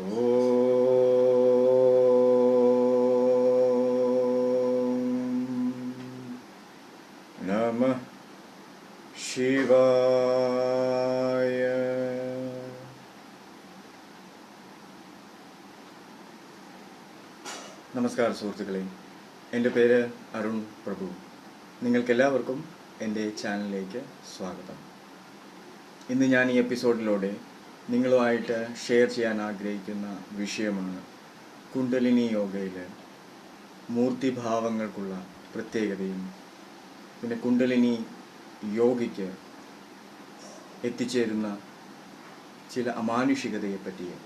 ॐ नमः शिवाय നമസ്കാരം സുഹൃത്തുക്കളെ എൻ്റെ പേര് അരുൺ പ്രഭു നിങ്ങൾക്കെല്ലാവർക്കും എൻ്റെ ചാനലിലേക്ക് സ്വാഗതം ഇന്ന് ഞാൻ ഈ എപ്പിസോഡിലൂടെ നിങ്ങളുമായിട്ട് ഷെയർ ചെയ്യാൻ ആഗ്രഹിക്കുന്ന വിഷയമാണ് കുണ്ടലിനി യോഗയിലെ മൂർത്തിഭാവങ്ങൾക്കുള്ള പ്രത്യേകതയും. പിന്നെ കുണ്ടലിനി യോഗിക്ക് എത്തിച്ചേരുന്ന ചില അമാനുഷികതയെ പറ്റിയും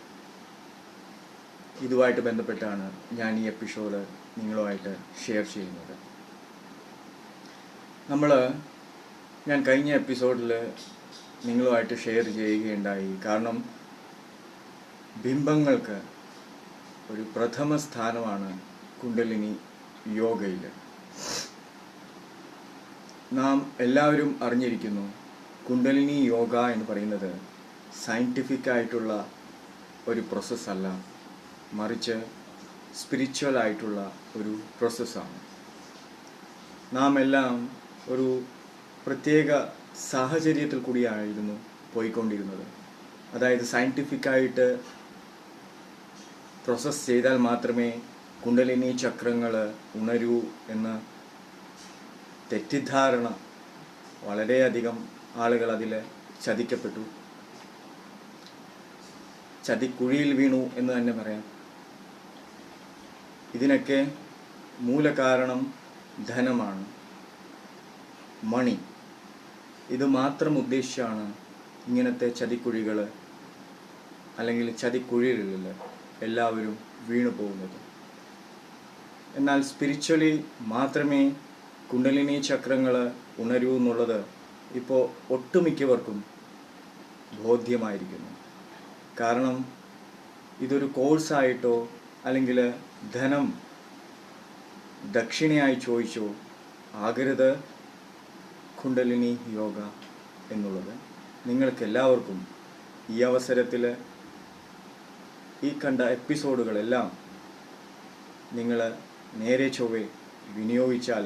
ഇതുമായിട്ട് ബന്ധപ്പെട്ടാണ് ഞാൻ ഈ എപ്പിസോഡ് നിങ്ങളുമായിട്ട് ഷെയർ ചെയ്യുന്നത്. നമ്മൾ ഞാൻ കഴിഞ്ഞ എപ്പിസോഡിൽ നിങ്ങളുമായിട്ട് ഷെയർ ചെയ്യുകയുണ്ടായി. കാരണം ബിംബങ്ങൾക്ക് ഒരു പ്രഥമ സ്ഥാനമാണ് കുണ്ടലിനി യോഗയിൽ. നാം എല്ലാവരും അറിഞ്ഞിരിക്കുന്നു കുണ്ടലിനി യോഗ എന്ന് പറയുന്നത് സയന്റിഫിക് ആയിട്ടുള്ള ഒരു പ്രോസസ്സല്ല മറിച്ച് സ്പിരിച്വൽ ആയിട്ടുള്ള ഒരു പ്രോസസ്സാണ് നാം എല്ലാം ഒരു പ്രത്യേക സാഹചര്യത്തിൽ കൂടിയായിരുന്നു പോയിക്കൊണ്ടിരുന്നത്. അതായത് സയന്റിഫിക്കായിട്ട് പ്രോസസ്സ് ചെയ്താൽ മാത്രമേ കുണ്ടലിനി ചക്രങ്ങൾ ഉണരൂ എന്ന തെറ്റിദ്ധാരണ വളരെയധികം ആളുകൾ അതിൽ ചതിക്കപ്പെട്ടു. ചതിക്കുഴിയിൽ വീണു എന്ന് തന്നെ പറയാം. ഇതിനൊക്കെ മൂലകാരണം ധനമാണ്. മണി. ഇത് മാത്രം ഉദ്ദേശിച്ചാണ് ഇങ്ങനത്തെ ചതിക്കുഴികൾ അല്ലെങ്കിൽ ചതിക്കുഴികളിൽ എല്ലാവരും വീണു പോകുന്നത്. എന്നാൽ സ്പിരിച്വലി മാത്രമേ കുണ്ടലിനി ചക്രങ്ങൾ ഉണരൂ എന്നുള്ളത് ഇപ്പോൾ ഒട്ടുമിക്കവർക്കും ബോധ്യമായിരിക്കുന്നു. കാരണം ഇതൊരു കോഴ്സായിട്ടോ അല്ലെങ്കിൽ ധനം ദക്ഷിണയായി ചോദിച്ചോ ആകരുത്. കുണ്ടലിനി യോഗ എന്നുള്ളത് നിങ്ങൾക്ക് എല്ലാവർക്കും ഈ അവസരത്തിൽ ഈ കണ്ട എപ്പിസോഡുകളെല്ലാം നിങ്ങൾ നേരെ ചൊവ്വെ വിനിയോഗിച്ചാൽ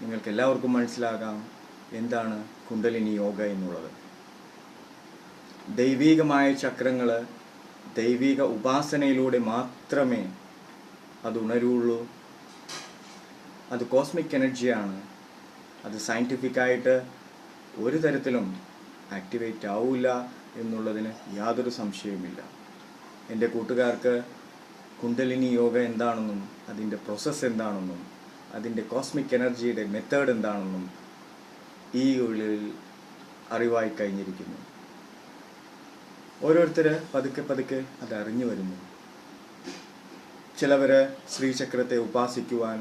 നിങ്ങൾക്ക് എല്ലാവർക്കും മനസ്സിലാകാം എന്താണ് കുണ്ടലിനി യോഗ എന്നുള്ളത്. ദൈവീകമായ ചക്രങ്ങൾ ദൈവിക ഉപാസനയിലൂടെ മാത്രമേ അത് ഉണരുള്ളൂ. അത് കോസ്മിക് എനർജിയാണ്. അത് സയന്റിഫിക്കായിട്ട് ഒരു തരത്തിലും ആക്ടിവേറ്റ് ആവില്ല എന്നുള്ളതിന് യാതൊരു സംശയവുമില്ല. എന്റെ കൂട്ടുകാർക്ക് കുണ്ടലിനി യോഗ എന്താണെന്നും അതിന്റെ പ്രോസസ്സ് എന്താണെന്നും അതിന്റെ കോസ്മിക് എനർജിയുടെ മെത്തേഡ് എന്താണെന്നും ഈ ഉള്ളിൽ അറിവായി കഴിഞ്ഞിരിക്കുന്നു. ഓരോരുത്തർ പതുക്കെ പതുക്കെ അത് അറിഞ്ഞു വരുന്നു. ചിലവർ ശ്രീചക്രത്തെ ഉപാസിക്കുവാൻ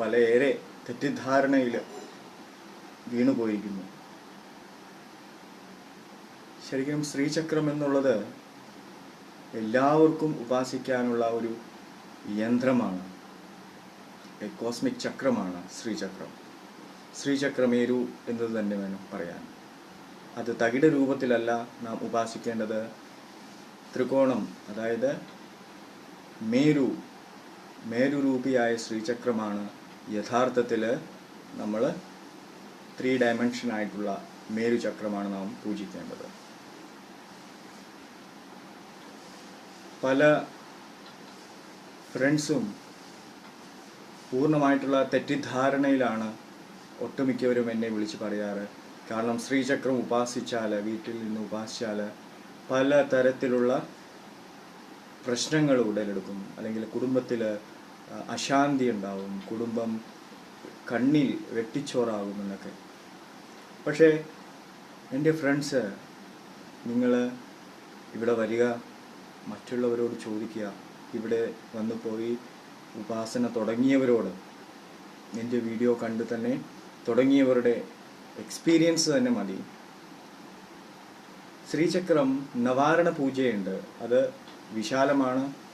പലയേറെ തെറ്റിദ്ധാരണയിൽ വീണുപോയിരിക്കുന്നു. ശരിക്കും ശ്രീചക്രം എന്നുള്ളത് എല്ലാവർക്കും ഉപാസിക്കാനുള്ള ഒരു യന്ത്രമാണ്. കോസ്മിക് ചക്രമാണ് ശ്രീചക്രം. ശ്രീചക്രമേരു എന്നത് തന്നെ വേണം പറയാൻ. അത് തകിട രൂപത്തിലല്ല നാം ഉപാസിക്കേണ്ടത്. ത്രികോണം അതായത് മേരു മേരുരൂപിയായ ശ്രീചക്രമാണ് യഥാർത്ഥത്തിൽ നമ്മൾ ത്രീ ഡയമെൻഷൻ ആയിട്ടുള്ള മേരുചക്രമാണ് നാം പൂജിക്കേണ്ടത്. പല ഫ്രണ്ട്സും പൂർണമായിട്ടുള്ള തെറ്റിദ്ധാരണയിലാണ് ഒട്ടുമിക്കവരും എന്നെ വിളിച്ച് പറയാറ്. കാരണം ശ്രീചക്രം ഉപാസിച്ചാൽ വീട്ടിൽ നിന്ന് ഉപാസിച്ചാൽ പല തരത്തിലുള്ള പ്രശ്നങ്ങൾ ഉടലെടുക്കും അല്ലെങ്കിൽ കുടുംബത്തിൽ അശാന്തി ഉണ്ടാവും കുടുംബം കണ്ണിൽ വെട്ടിച്ചോറാകുമെന്നൊക്കെ പക്ഷേ എന്റെ ഫ്രണ്ട്സ് നിങ്ങൾ ഇവിടെ വരിക മറ്റുള്ളവരോട് ചോദിക്കുക. ഇവിടെ വന്നു പോയി ഉപാസന തുടങ്ങിയവരോട്. എന്റെ വീഡിയോ കണ്ട് തന്നെ തുടങ്ങിയവരുടെ എക്സ്പീരിയൻസ് തന്നെ മതി. ശ്രീചക്രം നവാരണ പൂജയുണ്ട്. അത് വിശാലമാണ്.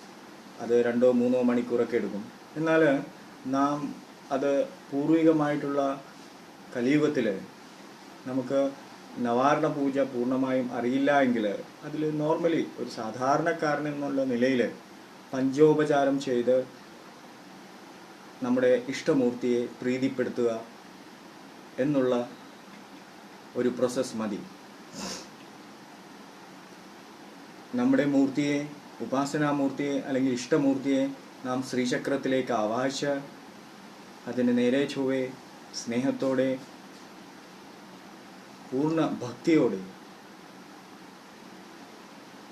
അത് രണ്ടോ മൂന്നോ മണിക്കൂറൊക്കെ എടുക്കും. എന്നാൽ നാം അത് പൂർവികമായിട്ടുള്ള കലിയുഗത്തിൽ നമുക്ക് നവാരണ പൂജ പൂർണമായും അറിയില്ല എങ്കിൽ അതിൽ നോർമലി ഒരു സാധാരണക്കാരൻ എന്നുള്ള നിലയിൽ പഞ്ചോപചാരം ചെയ്ത് നമ്മുടെ ഇഷ്ടമൂർത്തിയെ പ്രീതിപ്പെടുത്തുക എന്നുള്ള ഒരു പ്രോസസ്സ് മതി. നമ്മുടെ മൂർത്തിയെ ഉപാസനാമൂർത്തിയെ അല്ലെങ്കിൽ ഇഷ്ടമൂർത്തിയെ നാം ശ്രീചക്രത്തിലേക്ക് ആവാഹിച്ച് അതിന് നേരെ ചൊവ്വെ സ്നേഹത്തോടെ പൂർണ ഭക്തിയോടെ.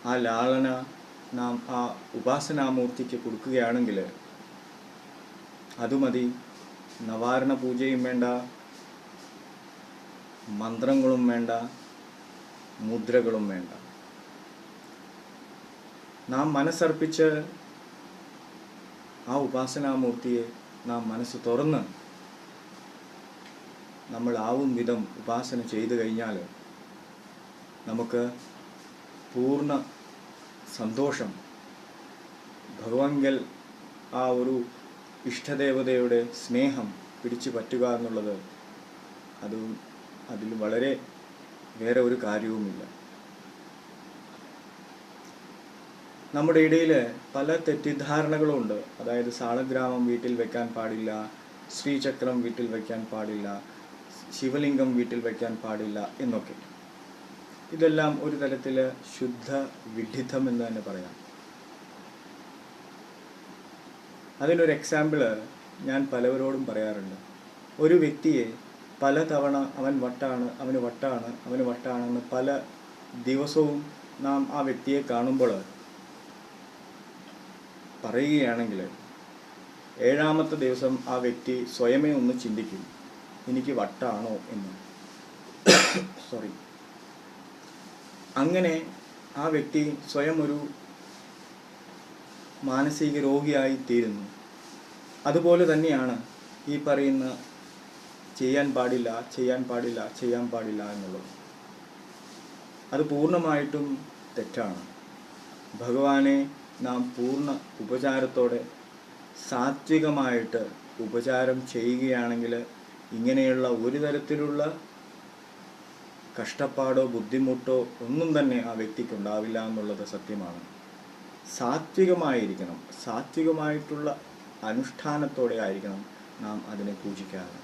ആ ലാളന നാം ആ ഉപാസനാമൂർത്തിക്ക് കൊടുക്കുകയാണെങ്കിൽ അതുമതി. നവാരണ പൂജയും വേണ്ട മന്ത്രങ്ങളും വേണ്ട മുദ്രകളും വേണ്ട. നാം മനസ്സർപ്പിച്ച് ആ ഉപാസനാമൂർത്തിയെ നാം മനസ്സ് തുറന്ന് നമ്മൾ ആവും വിധം ഉപാസന ചെയ്തു കഴിഞ്ഞാൽ നമുക്ക് പൂർണ സന്തോഷം ഭഗവങ്കൽ ആ ഒരു ഇഷ്ടദേവതയുടെ സ്നേഹം പിടിച്ചു പറ്റുക എന്നുള്ളത് അത് അതിൽ വളരെ വേറെ ഒരു കാര്യവുമില്ല. നമ്മുടെ ഇടയിൽ പല തെറ്റിദ്ധാരണകളും ഉണ്ട്. അതായത് സാളഗ്രാമം വീട്ടിൽ വെക്കാൻ പാടില്ല ശ്രീചക്രം വീട്ടിൽ വെക്കാൻ പാടില്ല ശിവലിംഗം വീട്ടിൽ വെക്കാൻ പാടില്ല എന്നൊക്കെ. ഇതെല്ലാം ഒരു തരത്തിൽ ശുദ്ധ വിഡിത്തം എന്ന് തന്നെ പറയാം. അതിനൊരു എക്സാമ്പിൾ ഞാൻ പലവരോടും പറയാറുണ്ട്. ഒരു വ്യക്തിയെ പല തവണ അവൻ വട്ടാണ് അവന് വട്ടാണ് അവന് വട്ടാണെന്ന് പല ദിവസവും നാം ആ വ്യക്തിയെ കാണുമ്പോൾ പറയുകയാണെങ്കിൽ ഏഴാമത്തെ ദിവസം ആ വ്യക്തി സ്വയമേ ഒന്ന് ചിന്തിക്കും എനിക്ക് വട്ടാണോ എന്ന്. സോറി അങ്ങനെ ആ വ്യക്തി സ്വയം ഒരു മാനസിക രോഗിയായി തീരുന്നു. അതുപോലെ തന്നെയാണ് ഈ പറയുന്ന ചെയ്യാൻ പാടില്ല ചെയ്യാൻ പാടില്ല ചെയ്യാൻ പാടില്ല എന്നുള്ളത്. അത് പൂർണമായിട്ടും തെറ്റാണ്. ഭഗവാനെ നാം പൂർണ ഉപചാരത്തോടെ സാത്വികമായിട്ട് ഉപചാരം ചെയ്യുകയാണെങ്കിൽ ഇങ്ങനെയുള്ള ഒരു തരത്തിലുള്ള കഷ്ടപ്പാടോ ബുദ്ധിമുട്ടോ ഒന്നും തന്നെ ആ വ്യക്തിക്ക് ഉണ്ടാവില്ല എന്നുള്ളത് സത്യമാണ്. സാത്വികമായിരിക്കണം. സാത്വികമായിട്ടുള്ള അനുഷ്ഠാനത്തോടെ ആയിരിക്കണം നാം അതിനെ പൂജിക്കാറ്.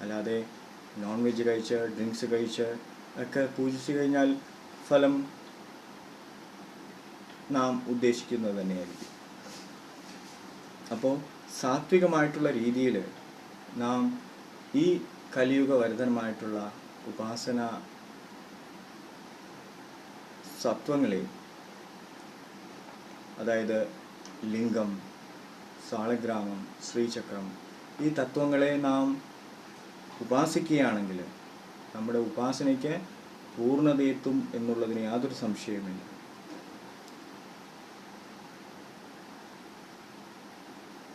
അല്ലാതെ നോൺ വെജ് കഴിച്ച് ഡ്രിങ്ക്സ് കഴിച്ച് ഒക്കെ പൂജിച്ചു കഴിഞ്ഞാൽ ഫലം നാം ഉദ്ദേശിക്കുന്നത് തന്നെയായിരിക്കും. അപ്പോൾ സാത്വികമായിട്ടുള്ള രീതിയിൽ നാം ഈ കലിയുഗ വരുതനമായിട്ടുള്ള ഉപാസന സത്വങ്ങളെ അതായത് ലിംഗം സാളഗ്രാമം ശ്രീചക്രം ഈ തത്വങ്ങളെ നാം ഉപാസിക്കുകയാണെങ്കിൽ നമ്മുടെ ഉപാസനയ്ക്ക് പൂർണതയെത്തും എന്നുള്ളതിന് യാതൊരു സംശയവുമില്ല.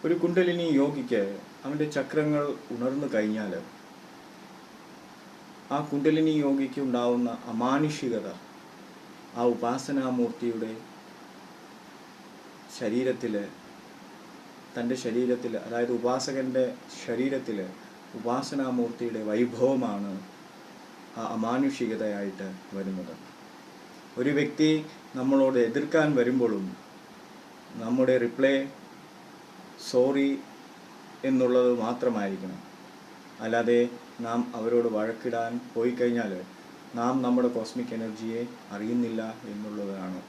ഒരു കുണ്ടലിനി യോഗിക്ക് അവന്റെ ചക്രങ്ങൾ ഉണർന്നു കഴിഞ്ഞാൽ ആ കുണ്ടലിനി യോഗിക്ക് ഉണ്ടാവുന്ന അമാനുഷികത ആ ഉപാസനാമൂർത്തിയുടെ ശരീരത്തിൽ തന്റെ ശരീരത്തിൽ അതായത് ഉപാസകന്റെ ശരീരത്തിൽ ഉപാസനാമൂർത്തിയുടെ വൈഭവമാണ് ആ അമാനുഷികതയായിട്ട് വരുന്നത്. ഒരു വ്യക്തി നമ്മളോട് എതിർക്കാൻ വരുമ്പോഴും നമ്മുടെ റിപ്ലൈ സോറി എന്നുള്ളത് മാത്രമായിരിക്കണം. അല്ലാതെ നാം അവരോട് വഴക്കിടാൻ പോയി കഴിഞ്ഞാൽ നാം നമ്മുടെ കോസ്മിക് എനർജിയെ അറിയുന്നില്ല എന്നുള്ളതാണ്.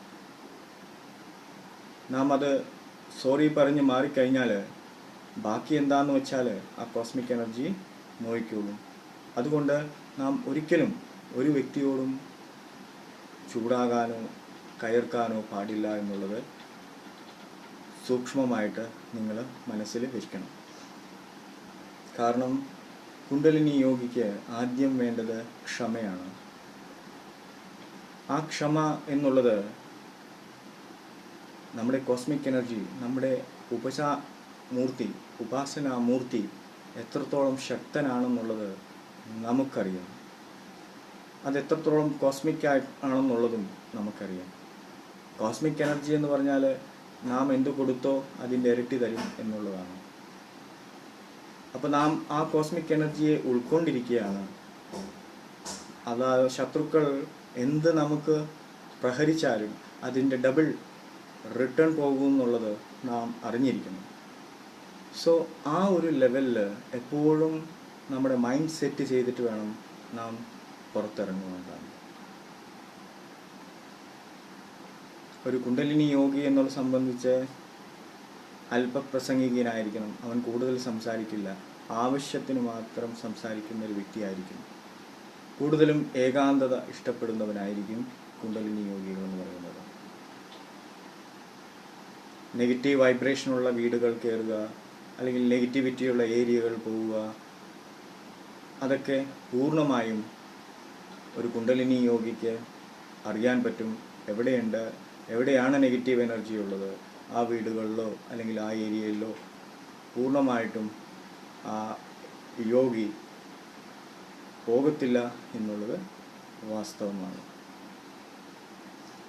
നാം അത് സോറി പറഞ്ഞ് മാറിക്കഴിഞ്ഞാൽ ബാക്കി എന്താന്ന് വെച്ചാൽ ആ കോസ്മിക് എനർജി മോഹിക്കുള്ളൂ അതുകൊണ്ട് നാം ഒരിക്കലും ഒരു വ്യക്തിയോടും ചൂടാകാനോ കയർക്കാനോ പാടില്ല എന്നുള്ളത് സൂക്ഷ്മമായിട്ട് നിങ്ങൾ മനസ്സിൽ വയ്ക്കണം കാരണം കുണ്ടലിനി യോഗിക്ക് ആദ്യം വേണ്ടത് ക്ഷമയാണ്. ആ ക്ഷമ എന്നുള്ളത് നമ്മുടെ കോസ്മിക് എനർജി നമ്മുടെ ഉപചാ മൂർത്തി ഉപാസന മൂർത്തി എത്രത്തോളം ശക്തനാണെന്നുള്ളത് നമുക്കറിയാം. അത് എത്രത്തോളം കോസ്മിക് ആണെന്നുള്ളതും നമുക്കറിയാം. കോസ്മിക് എനർജി എന്ന് പറഞ്ഞാൽ നാം എന്തു കൊടുത്തോ അതിന്റെ ഇരട്ടി തരും എന്നുള്ളതാണ്. അപ്പോൾ നാം ആ കോസ്മിക് എനർജിയെ ഉൾക്കൊണ്ടിരിക്കുകയാണ്. അതാ ശത്രുക്കൾ എന്ത് നമുക്ക് പ്രഹരിച്ചാലും അതിന്റെ ഡബിൾ റിട്ടേൺ പോകും എന്നുള്ളത് നാം അറിഞ്ഞിരിക്കുന്നു സോ ആ ഒരു ലെവലിൽ എപ്പോഴും നമ്മുടെ മൈൻഡ് സെറ്റ് ചെയ്തിട്ട് വേണം നാം പുറത്തിറങ്ങുവാൻ ഒരു കുണ്ടലിനി യോഗി എന്നുള്ള സംബന്ധിച്ച് അല്പപ്രസംഗികനായിരിക്കണം. അവൻ കൂടുതൽ സംസാരിക്കില്ല. ആവശ്യത്തിന് മാത്രം സംസാരിക്കുന്ന ഒരു വ്യക്തിയായിരിക്കും കൂടുതലും ഏകാന്തത ഇഷ്ടപ്പെടുന്നവനായിരിക്കും കുണ്ടലിനി യോഗികൾ എന്ന് പറയുന്നത്. നെഗറ്റീവ് വൈബ്രേഷനുള്ള വീടുകൾ കയറുക അല്ലെങ്കിൽ നെഗറ്റിവിറ്റിയുള്ള ഏരിയകൾ പോവുക അതൊക്കെ പൂർണമായും ഒരു കുണ്ടലിനി യോഗിക്ക് അറിയാൻ പറ്റും. എവിടെയുണ്ട്? എവിടെയാണ് നെഗറ്റീവ് എനർജി ഉള്ളത്? ആ വീടുകളിലോ അല്ലെങ്കിൽ ആ ഏരിയയിലോ പൂർണമായിട്ടും ആ യോഗി പോകത്തില്ല എന്നുള്ളത് വാസ്തവമാണ്.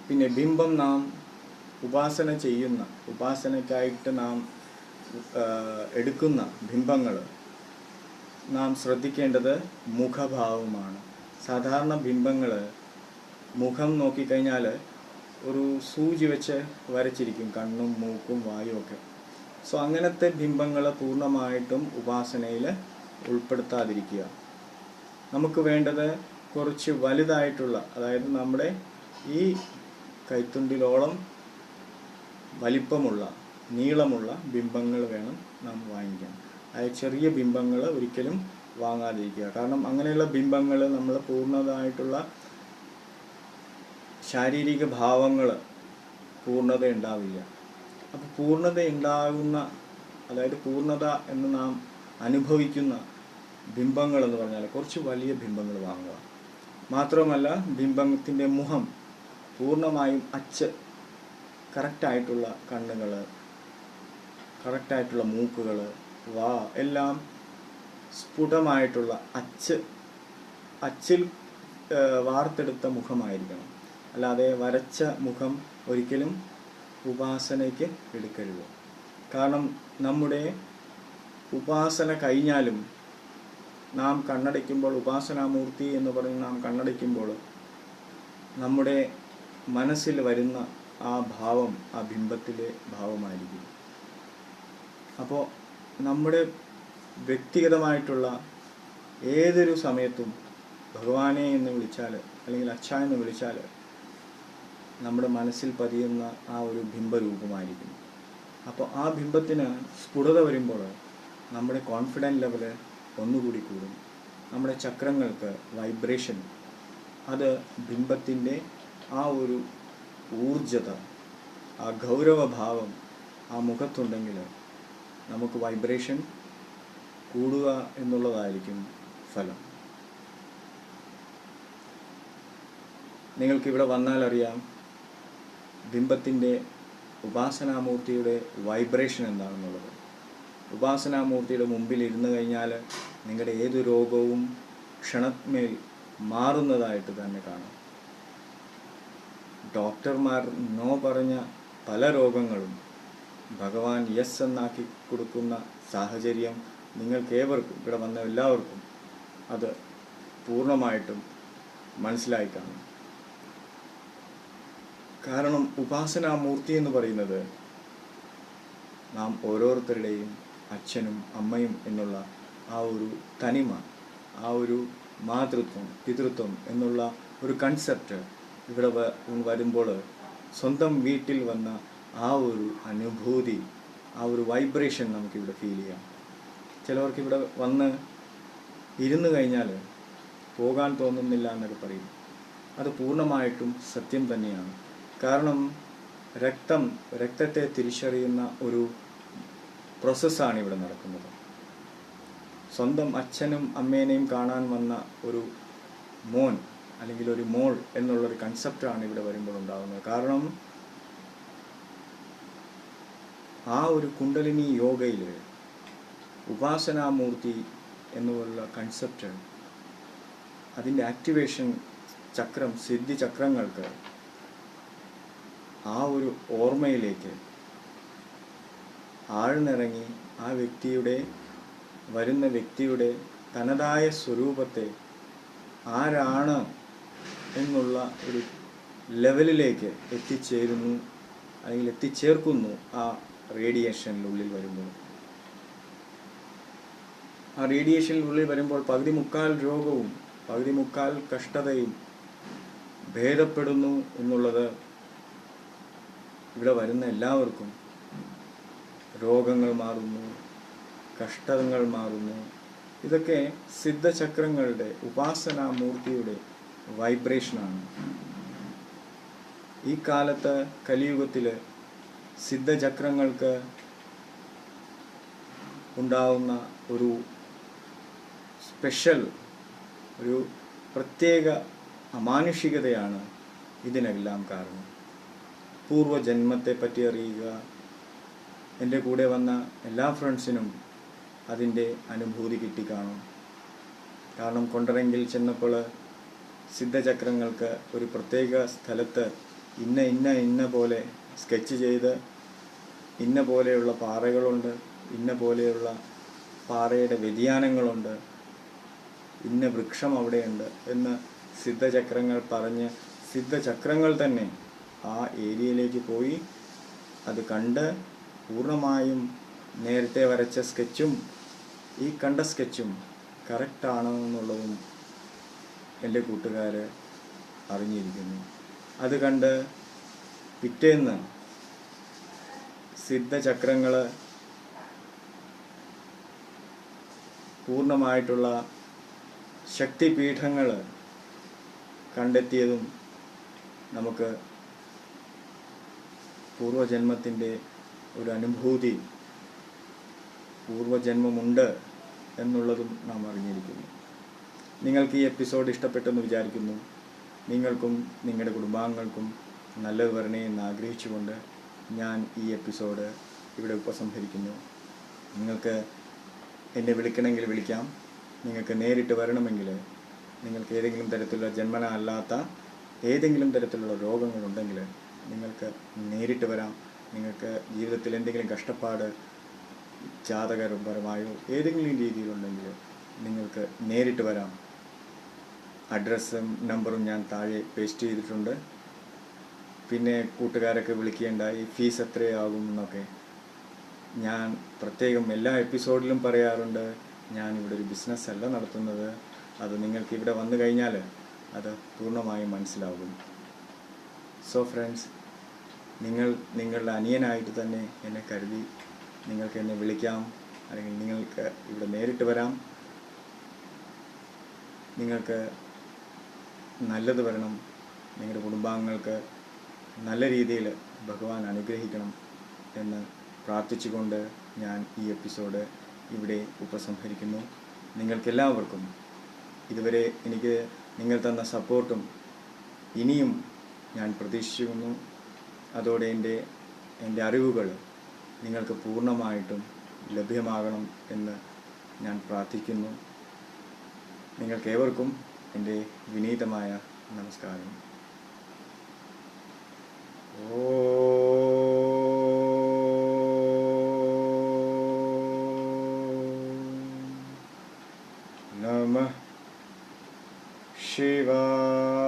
പിന്നെ ബിംബം നാം ഉപാസന ചെയ്യുന്ന ഉപാസനയ്ക്കായിട്ട് നാം എടുക്കുന്ന ബിംബങ്ങൾ നാം ശ്രദ്ധിക്കേണ്ടത് മുഖഭാവമാണ്. സാധാരണ ബിംബങ്ങൾ മുഖം നോക്കിക്കഴിഞ്ഞാൽ ഒരു സൂചി വെച്ച് വരച്ചിരിക്കും കണ്ണും മൂക്കും വായും ഒക്കെ. സോ അങ്ങനത്തെ ബിംബങ്ങൾ പൂർണമായിട്ടും ഉപാസനയിൽ ഉൾപ്പെടുത്താതിരിക്കുക. നമുക്ക് വേണ്ടത് കുറച്ച് വലുതായിട്ടുള്ള അതായത് നമ്മുടെ ഈ കൈത്തുണ്ടിലോളം വലിപ്പമുള്ള നീളമുള്ള ബിംബങ്ങൾ വേണം നാം വാങ്ങിക്കാൻ. അതായത് ചെറിയ ബിംബങ്ങൾ ഒരിക്കലും വാങ്ങാതിരിക്കുക. കാരണം അങ്ങനെയുള്ള ബിംബങ്ങൾ നമ്മൾ പൂർണതായിട്ടുള്ള ശാരീരിക ഭാവങ്ങൾ പൂർണത ഉണ്ടാവില്ല അപ്പോൾ പൂർണത ഉണ്ടാകുന്ന അതായത് പൂർണത എന്ന് നാം അനുഭവിക്കുന്ന ബിംബങ്ങൾ എന്ന് പറഞ്ഞാൽ കുറച്ച് വലിയ ബിംബങ്ങൾ വാങ്ങുക. മാത്രമല്ല ബിംബത്തിന്റെ മുഖം പൂർണമായും അച്ച് കറക്റ്റായിട്ടുള്ള കണ്ണുകൾ കറക്റ്റായിട്ടുള്ള മൂക്കുകൾ വാ എല്ലാം സ്ഫുടമായിട്ടുള്ള അച്ച് അച്ചിൽ വാർത്തെടുത്ത മുഖമായിരിക്കണം. അല്ലാതെ വരച്ച മുഖം ഒരിക്കലും ഉപാസനയ്ക്ക് എടുക്കരുത്. കാരണം നമ്മുടെ ഉപാസന കഴിഞ്ഞാലും നാം കണ്ണടയ്ക്കുമ്പോൾ ഉപാസനാമൂർത്തി എന്ന് പറഞ്ഞ് നാം കണ്ണടയ്ക്കുമ്പോൾ നമ്മുടെ മനസ്സിൽ വരുന്ന ആ ഭാവം ആ ബിംബത്തിലെ ഭാവമായിരിക്കും. അപ്പോൾ നമ്മുടെ വ്യക്തിഗതമായിട്ടുള്ള ഏതൊരു സമയത്തും ഭഗവാനെ എന്ന് വിളിച്ചാൽ അല്ലെങ്കിൽ അച്ഛ എന്ന് വിളിച്ചാൽ നമ്മുടെ മനസ്സിൽ പതിയുന്ന ആ ഒരു ബിംബരൂപമായിരിക്കും അപ്പോൾ ആ ബിംബത്തിന് സ്ഫുടത വരുമ്പോൾ നമ്മുടെ കോൺഫിഡന്റ് ലെവൽ ഒന്നുകൂടി കൂടും. നമ്മുടെ ചക്രങ്ങൾക്ക് വൈബ്രേഷൻ അത് ബിംബത്തിന്റെ ആ ഒരു ഊർജത ആ ഗൗരവഭാവം ആ മുഖത്തുണ്ടെങ്കിൽ നമുക്ക് വൈബ്രേഷൻ കൂടുക എന്നുള്ളതായിരിക്കും ഫലം. നിങ്ങൾക്കിവിടെ വന്നാൽ അറിയാം ബിംബത്തിന്റെ ഉപാസനാമൂർത്തിയുടെ വൈബ്രേഷൻ എന്താണെന്നുള്ളത്. ഉപാസനാമൂർത്തിയുടെ മുമ്പിൽ ഇരുന്ന് കഴിഞ്ഞാൽ നിങ്ങളുടെ ഏത് രോഗവും ക്ഷണമേൽ മാറുന്നതായിട്ട് തന്നെ കാണാം. ഡോക്ടർമാർ നോ പറഞ്ഞ പല രോഗങ്ങളും ഭഗവാൻ യെസ് എന്നാക്കി കൊടുക്കുന്ന സാഹചര്യം നിങ്ങൾക്ക് ഏവർക്കും ഇവിടെ വന്ന എല്ലാവർക്കും അത് പൂർണമായിട്ടും മനസ്സിലായി കാണും. കാരണം ഉപാസനാമൂർത്തി എന്ന് പറയുന്നത് നാം ഓരോരുത്തരുടെയും അച്ഛനും അമ്മയും എന്നുള്ള ആ ഒരു തനിമ ആ ഒരു മാതൃത്വം പിതൃത്വം എന്നുള്ള ഒരു കൺസെപ്റ്റ് ഇവിടെ വരുമ്പോൾ സ്വന്തം വീട്ടിൽ വന്ന ആ ഒരു അനുഭൂതി ആ ഒരു വൈബ്രേഷൻ നമുക്കിവിടെ ഫീൽ ചെയ്യാം. ചിലവർക്ക് ഇവിടെ വന്ന് ഇരുന്ന് കഴിഞ്ഞാൽ പോകാൻ തോന്നുന്നില്ല എന്നൊക്കെ പറയും. അത് പൂർണമായിട്ടും സത്യം തന്നെയാണ്. കാരണം രക്തം രക്തത്തെ തിരിച്ചറിയുന്ന ഒരു പ്രോസസ്സാണ് ഇവിടെ നടക്കുന്നത്. സ്വന്തം അച്ഛനും അമ്മേനെയും കാണാൻ വന്ന ഒരു മോൻ അല്ലെങ്കിൽ ഒരു മോൾ എന്നുള്ളൊരു കൺസെപ്റ്റാണ് ഇവിടെ വരുമ്പോൾ ഉണ്ടാകുന്നത്. കാരണം ആ ഒരു കുണ്ടലിനി യോഗയിൽ ഉപാസനാമൂർത്തി എന്നുള്ള കൺസെപ്റ്റ് അതിന്റെ ആക്ടിവേഷൻ ചക്രം സിദ്ധി ചക്രങ്ങൾക്ക് ആ ഒരു ഓർമ്മയിലേക്ക് ആഴ്ന്നിറങ്ങി ആ വ്യക്തിയുടെ വരുന്ന വ്യക്തിയുടെ തനതായ സ്വരൂപത്തെ ആരാണ് എന്നുള്ള ഒരു ലെവലിലേക്ക് എത്തിച്ചേരുന്നു അല്ലെങ്കിൽ എത്തിച്ചേർക്കുന്നു ആ റേഡിയേഷനിലുള്ളിൽ വരുമ്പോൾ ആ റേഡിയേഷനിലുള്ളിൽ വരുമ്പോൾ പകുതി മുക്കാൽ രോഗവും പകുതി മുക്കാൽ കഷ്ടതയും ഭേദപ്പെടുന്നു എന്നുള്ളത് ഇവിടെ വരുന്ന എല്ലാവർക്കും രോഗങ്ങൾ മാറുന്നു കഷ്ടങ്ങൾ മാറുന്നു. ഇതൊക്കെ സിദ്ധചക്രങ്ങളുടെ ഉപാസനാമൂർത്തിയുടെ വൈബ്രേഷനാണ്. ഈ കാലത്ത് കലിയുഗത്തിൽ സിദ്ധചക്രങ്ങൾക്ക് ഉണ്ടാവുന്ന ഒരു സ്പെഷ്യൽ ഒരു പ്രത്യേക അമാനുഷികതയാണ് ഇതിനെല്ലാം കാരണം. പൂർവജന്മത്തെ പറ്റി അറിയുക. എന്റെ കൂടെ വന്ന എല്ലാ ഫ്രണ്ട്സിനും അതിന്റെ അനുഭൂതി കിട്ടിക്കാണും. കാരണം കൊണ്ടറെങ്കിൽ ചെന്നപ്പോൾ സിദ്ധചക്രങ്ങൾക്ക് ഒരു പ്രത്യേക സ്ഥലത്ത് ഇന്ന ഇന്ന ഇന്ന പോലെ സ്കെച്ച് ചെയ്ത് ഇന്ന പോലെയുള്ള പാറകളുണ്ട് ഇന്ന പോലെയുള്ള പാറയുടെ വ്യതിയാനങ്ങളുണ്ട് ഇന്ന വൃക്ഷം അവിടെയുണ്ട് എന്ന് സിദ്ധചക്രങ്ങൾ പറഞ്ഞ് സിദ്ധചക്രങ്ങൾ തന്നെ ആ ഏരിയയിലേക്ക് പോയി അത് കണ്ട് പൂർണമായും നേരത്തെ വരച്ച സ്കെച്ചും ഈ കണ്ട സ്കെച്ചും കറക്റ്റാണെന്നുള്ളതും എന്റെ കൂട്ടുകാർ അറിഞ്ഞിരിക്കുന്നു. അത് കണ്ട് പിറ്റേന്ന് സിദ്ധചക്രങ്ങൾ പൂർണമായിട്ടുള്ള ശക്തിപീഠങ്ങൾ കണ്ടെത്തിയതും നമുക്ക് പൂർവജന്മത്തിന്റെ ഒരു അനുഭൂതി പൂർവജന്മമുണ്ട് എന്നുള്ളതും നാം അറിഞ്ഞിരിക്കുന്നു. നിങ്ങൾക്ക് ഈ എപ്പിസോഡ് ഇഷ്ടപ്പെട്ടെന്ന് വിചാരിക്കുന്നു. നിങ്ങൾക്കും നിങ്ങളുടെ കുടുംബാംഗങ്ങൾക്കും നല്ലത് വരണേ എന്ന് ആഗ്രഹിച്ചുകൊണ്ട് ഞാൻ ഈ എപ്പിസോഡ് ഇവിടെ ഉപസംഹരിക്കുന്നു. നിങ്ങൾക്ക് എന്നെ വിളിക്കണമെങ്കിൽ വിളിക്കാം. നിങ്ങൾക്ക് നേരിട്ട് വരണമെങ്കിൽ നിങ്ങൾക്ക് ഏതെങ്കിലും തരത്തിലുള്ള ജന്മന അല്ലാത്ത ഏതെങ്കിലും തരത്തിലുള്ള രോഗങ്ങളുണ്ടെങ്കിൽ നിങ്ങൾക്ക് നേരിട്ട് വരാം. നിങ്ങൾക്ക് ജീവിതത്തിൽ എന്തെങ്കിലും കഷ്ടപ്പാട് ജാതകപരമായോ ഏതെങ്കിലും രീതിയിലുണ്ടെങ്കിൽ നിങ്ങൾക്ക് നേരിട്ട് വരാം. അഡ്രസ്സും നമ്പറും ഞാൻ താഴെ പേസ്റ്റ് ചെയ്തിട്ടുണ്ട്. പിന്നെ കൂട്ടുകാരൊക്കെ വിളിക്കേണ്ടായി ഫീസ് എത്രയാകും എന്നൊക്കെ. ഞാൻ പ്രത്യേകം എല്ലാ എപ്പിസോഡിലും പറയാറുണ്ട് ഞാൻ ഇവിടെ ഒരു ബിസിനസ് അല്ല നടത്തുന്നത്. അത് നിങ്ങൾക്ക് ഇവിടെ വന്നു കഴിഞ്ഞാൽ അത് പൂർണമായും മനസ്സിലാകും. സോ ഫ്രണ്ട്സ് നിങ്ങൾ നിങ്ങളുടെ അനിയനായിട്ട് തന്നെ എന്നെ കരുതി നിങ്ങൾക്ക് എന്നെ വിളിക്കാം. അല്ലെങ്കിൽ നിങ്ങൾക്ക് ഇവിടെ നേരിട്ട് വരാം. നിങ്ങൾക്ക് നല്ലത് വരണം. നിങ്ങളുടെ കുടുംബാംഗങ്ങൾക്ക് നല്ല രീതിയിൽ ഭഗവാൻ അനുഗ്രഹിക്കണം എന്ന് പ്രാർത്ഥിച്ചുകൊണ്ട് ഞാൻ ഈ എപ്പിസോഡ് ഇവിടെ ഉപസംഹരിക്കുന്നു. നിങ്ങൾക്കെല്ലാവർക്കും ഇതുവരെ എനിക്ക് നിങ്ങൾ തന്ന സപ്പോർട്ടും ഇനിയും ഞാൻ പ്രതീക്ഷിക്കുന്നു. അതോടെ എന്റെ എന്റെ അറിവുകൾ നിങ്ങൾക്ക് പൂർണമായിട്ടും ലഭ്യമാകണം എന്ന് ഞാൻ പ്രാർത്ഥിക്കുന്നു. നിങ്ങൾക്കേവർക്കും എന്റെ വിനീതമായ നമസ്കാരം. ഓ നമഃ ശിവായ